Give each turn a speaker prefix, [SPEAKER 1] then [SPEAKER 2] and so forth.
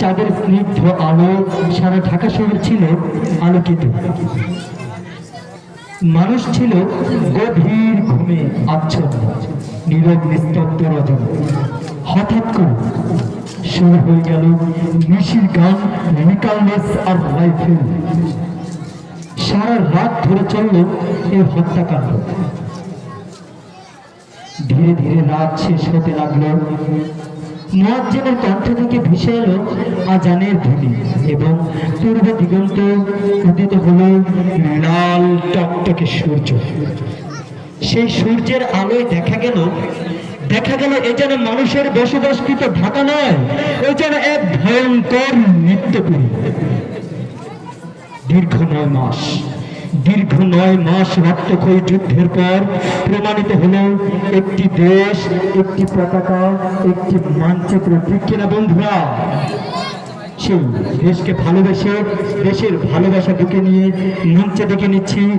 [SPEAKER 1] চাঁদের স্নিগ্ধ আলো সারা ঢাকা শহর ছিল আলোকিত। মানুষ ছিল গভীর ঘুমে আচ্ছন্ন, নীরব নিস্তব্ধ রজন। হঠাৎ করে শুরু হয়ে গেল নিশির গান, রিকালনেস আর রাইফেল সারা রাত ধরে চলল এই হত্যাকাণ্ড। ধীরে ধীরে রাত শেষ হতে লাগল। মুয়াজ্জিনের কণ্ঠ থেকে ভেসে এলো, আজানের ধ্বনি এবং পূর্ব দিগন্ত উদিত হলো লাল টকটকে সূর্য। সেই সূর্যের আলোয় দেখা গেল দেখা গেল এ যেন মানুষের বসবাসকৃত ঢাকা নয়, এ যেন এক ভয়ঙ্কর নিত্যপুরী দীর্ঘ নয় মাস দীর্ঘ নয় মাস রক্তক্ষয়ী যুদ্ধের পর প্রমাণিত হলো, একটি দেশ, একটি পতাকা, একটি মানচিত্র। ঠিক কিনা বন্ধুরা? সেই দেশকে ভালোবেসে, দেশের ভালোবাসা ঢুকে নিয়ে, মঞ্চে ডেকে নিচ্ছি।